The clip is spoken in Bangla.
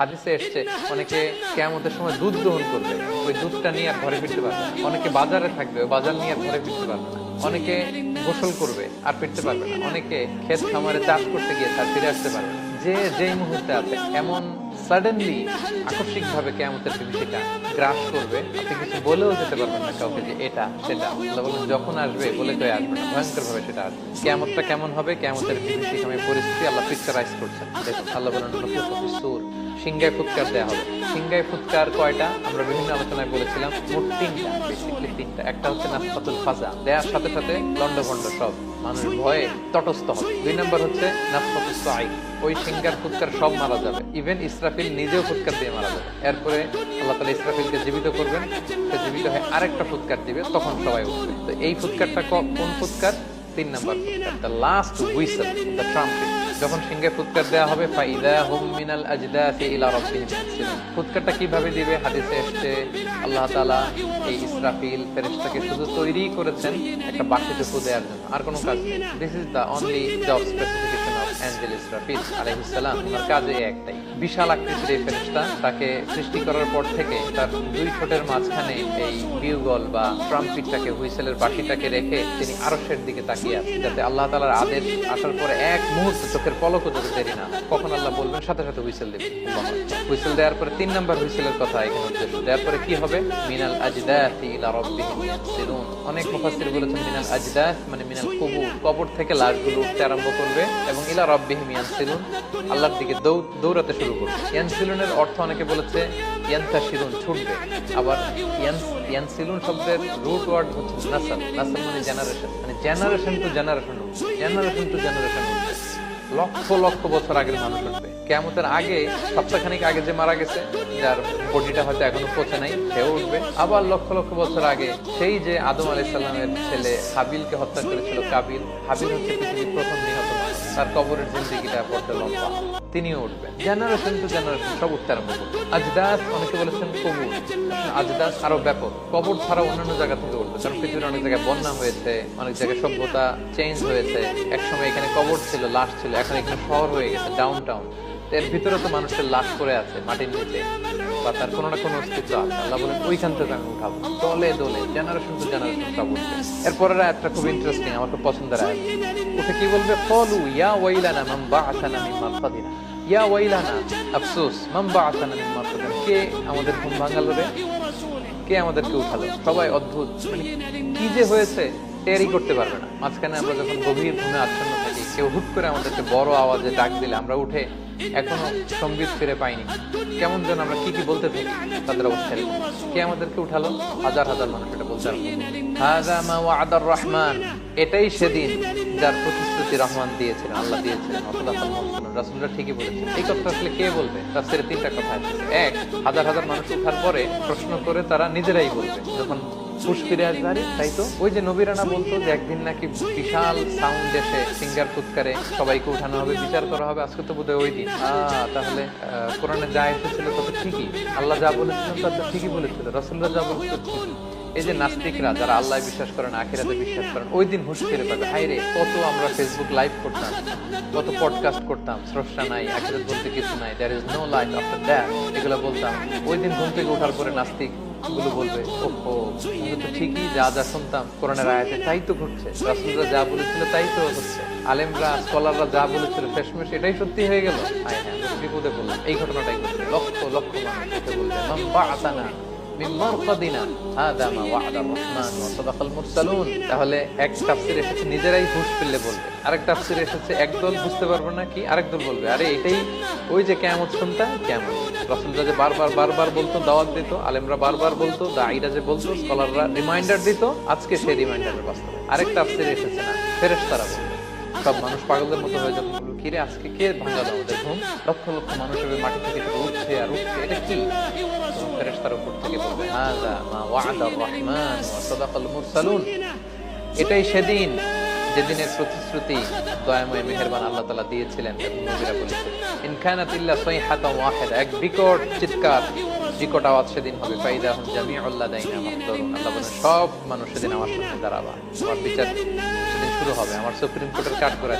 হাদিসে এসছে, অনেকে কেমতের সময় দুধ গ্রহণ করবে। ওই দুধটা নিয়ে আর ঘরে ফিরতে পারবে অনেকে বাজারে থাকবে, ওই বাজার নিয়ে আর ঘরে ফিরতে পারবে অনেকে গোসল করবে, আর ফিরতে পারবে না। অনেকে ক্ষেত খামারে চাষ করতে গিয়ে তার ফিরে আসতে পারবে যে যেই মুহূর্তে আছে, এমন সাডেনলি আকস্মিক ভাবে কেয়ামতের সেটা গ্রাস করবে। আপনি কিছু বলেও যেতে পারবেন না কাউকে যে এটা, সেটা। বলেন যখন আসবে, বলে তো আসবে না ভয়ঙ্কর ভাবে সেটা আসবে। কেয়ামতটা কেমন হবে? কেয়ামতের বিভীষিকাময় পরিস্থিতি আল্লাহ পিকচারাইজ করছেন। দেখুন, আল্লাহ বলেন সুর সিংহায় ফুৎকার দেওয়া হবে। সিংহায় ফুৎকার কয়টা? আমরা বিভিন্ন আলোচনায় বলেছিলাম, মোট তিনটা তিনটা। একটা হচ্ছে নাফাতুল ফাজা। দেওয়ার সাথে সাথে লন্ডভন্ড সব। মানুষ ভয়ে তটস্থ হবে দুই নম্বর হচ্ছে ওই সিঙ্গার ফুৎকার সব মারা যাবে। ইভেন ইসরাফিল নিজেও ফুৎকার দিয়ে মারা যাবে। এরপরে আল্লাহ তালা ইসরাফিলকে জীবিত করবেন। সে জীবিত হয়ে আরেকটা ফুৎকার দিবে, তখন সবাই উঠবে। তো এই ফুৎকারটা কোন ফুৎকার? তিন নম্বর ফুৎকার। The last whistle the trumpet যখন সিংহে ফুৎকার দেওয়া হবে, ফাইদা হুম মিনাল আজদাসি ইলা রব্বিহিম ফুৎকারটা কীভাবে দিবে? হাদিসে এসেছে, আল্লাহ তাআলা এই ইসরাফিল ফেরেশতাকে শুধু তৈরি করেছেন একটা বাকিতে ফু দেওয়ার জন্য। আর কোনো কাজ this is the only job specification of angel Israfil আলাইহিস সালাম, ওনার কাজে একটাই। বিশাল আকৃতির এই ফেরেশতা, তাকে সৃষ্টি করার পর থেকে তার দুই ঠোঁটের মাঝখানে এই বিউগল বা ট্রাম্পিটটাকে, হুইসেলের বাঁশিটাকে রেখে তিনি আরশের দিকে তাকিয়ে আছেন, যাতে আল্লাহ তাআলার আদেশ আসার পরে এক মুহূর্তে চোখের পলকও যদি দেরি না কখন আল্লাহ বলবেন, সাথে সাথে হুইসেল দেবেন। হুইসেল দেওয়ার পরে তিন নম্বর হুইসেলের কথা এখানে উদ্দেশ্য। দেওয়ার পরে কি হবে? মিনাল আজদাসি ইলা রাব্বিহিম ইয়ানসিলুন অনেক মুফাসসির বলেছেন, মিনাল আজদাস মানে মিনাল কবুর, কবর থেকে লাশগুলো উঠতে আরম্ভ করবে এবং ইলা রাব্বিহিম ইয়ানসিলুন। আল্লাহর দিকে দৌড়াতে শুরু করবে ইয়ানসিলুনের অর্থ অনেকে বলেছে ইয়ান্তাশিরুন, ছুটবে। আবার ইয়ানসিলুন শব্দের রুট ওয়ার্ড হচ্ছে মানে জেনারেশন মানে generation to generation generation to generation লক্ষ লক্ষ বছর আগের মানুষ উঠবে কেমতের আগে, সপ্তাহখানিক আগে যে মারা গেছে, যার বডিটা হয়তো এখনও পচে নাই, সেও উঠবে। আবার লক্ষ লক্ষ বছর আগে, সেই যে আদম আলাইসাল্লামের ছেলে হাবিলকে হত্যা করেছিল কাবিল, হাবিল হচ্ছে পৃথিবীর প্রথম তার কবরের জিন্দিগিটা পড়তে লম্বা। তিনিও উঠবেন। জেনারেশন টু জেনারেশন সব উঠতে আরম্ভ করবে। আজদাস, অনেকে বলেছেন কবুর আজদাস আরও ব্যাপক। কবর ছাড়া অন্যান্য জায়গা থেকে উঠবে। কারণ পৃথিবীর অনেক জায়গায় বন্যা হয়েছে, অনেক জায়গায় সভ্যতা চেঞ্জ হয়েছে। একসময় এখানে কবর ছিল, লাশ ছিল। এখন এখানে শহর হয়ে গেছে ডাউন টাউন এর ভিতরে তো মানুষের লাশ পড়ে আছে মাটির নিচে। বা তার কোনো না কোনো অস্তিত্ব আছে। আল্লাহ বলেন, ওইখান থেকে আমি উঠাবো। দলে দলে জেনারেশন টু জেনারেশন সব উঠবে। এরপরের আয়াতটা খুব ইন্টারেস্টিং আমার খুব পছন্দের আয়াত। উঠে কি বলবে? ফলু ইয়া ওয়াইলানা মান বাআসানা মিন মারসাদিনা। ইয়া ওয়াইলানা, আফসোস, মান বাআসানা মিন মারসাদিনা। কে আমাদের ঘুম ভাঙালো রে? কে আমাদেরকে উঠালো? সবাই অদ্ভুত। মানে কি যে হয়েছে, টেরই করতে পারবে না। মাঝখানে আমরা যখন গভীর ঘুমে আচ্ছন্ন থাকি, কেউ হুট করে আমাদেরকে বড় আওয়াজে ডাক দিলে আমরা উঠে এখনও সংগীত ফিরে পাইনি। কেমন যেন আমরা কি কি বলতে থাকি তাদের অবস্থা কে আমাদেরকে উঠালো? হাজার হাজার মানুষ এটা বলতে ওয়াদার রহমান। এটাই সেদিন যার প্রতিশ্রুতি রহমান দিয়েছিলেন, আল্লাহ দিয়েছিলেন রাসুলরা ঠিকই বলেছেন। এই কথা আসলে কে বলবে? তাফসিরে তিনটা কথা এক, হাজার হাজার মানুষ উঠার পরে প্রশ্ন করে তারা নিজেরাই বলবে। যখন ফুস ফিরে আসবে তাই তো? ওই যে নবীরানা বলতো যে একদিন নাকি বিশাল সাউন্ড এসে সিঙ্গার ফুৎকারে সবাইকে উঠানো হবে, বিচার করা হবে, আজকে তো বোধহয় ওই দিন। তাহলে কোরআনে যা এসেছিল তত ঠিকই। আল্লাহ যা বলেছিলেন তা তো ঠিকই বলেছিল রসুল্লাহ যা বলেছিল এই যে নাস্তিকরা, যারা আল্লাহ বিশ্বাস করেন, আখিরাতে বিশ্বাস করেন, ওই দিন হুশ ফিরে পাবে। হাই রে, কত আমরা ফেসবুক লাইভ করতাম, কত পডকাস্ট করতাম, স্রষ্টা নাই, আখিরাত বলতে কিছু নাই there is no life after that এগুলো বলতাম। ওই দিন ঘুম থেকে ওঠার পরে নাস্তিক গুলো বলবে ওহো তো ঠিকই যা যা শুনতাম কোরআনের আয়াতে তাই তো ঘটছে। রাসুলরা যা বলেছিল তাই তো হচ্ছে আলেমরা স্কলাররা যা বলেছিল শেষমেশ এটাই সত্যি হয়ে গেল। হ্যাঁ বিপদে বললাম এই ঘটনাটাই ঘটছে লক্ষ লক্ষ মানুষ এসে বলবে তাহলে এক তাফসীর এসেছে নিজেরাই ঘুষ ফিরলে বলবে। আরেক তাফসীর এসেছে একদল বুঝতে পারবে না কি আরেক দল বলবে। আরে এটাই ওই যে কিয়ামত শুনতাম কিয়ামত। রাসূলরা যে বারবার বারবার বলতো, দাওয়াত দিত, আলেমরা বারবার বলতো, দাঈরা যে বলতো, স্কলাররা রিমাইন্ডার দিত, আজকে সেই রিমাইন্ডারের বাস্তবে। আরেকটা তাফসীর এসেছে না, ফেরেশতারা বলবে সব মানুষ পাগলের মতো হয়ে যখন কিরে, আজকে কে ভাঙালো আমাদের ঘুম লক্ষ লক্ষ মানুষ হবে মাটি থেকে উঠছে আর উঠছে। এটা কি? তখন ফেরেশতার উপর থেকে বলবে মা ওয়া'দা আর-রাহমান ওয়া মুরসালুন। এটাই সেদিন যেদিনের প্রতিশ্রুতি দয়াময় মেহেরবান আল্লাহ তালা দিয়েছিলেন নবীরা বলেছেন, ইন কানাত ইল্লা সাইহাতান ওয়াহিদা এক বিকট চিৎকার, বিকট আওয়াজ সেদিন হবে। ফাইদা হুম জামিউল লাদাইনা মাহদুরুন আল্লাহ বলেন, সব মানুষ সেদিন আমার সামনে দাঁড়াবা। আমার বিচার সেদিন শুরু হবে। আমার সুপ্রিম কোর্টের কাঠ করে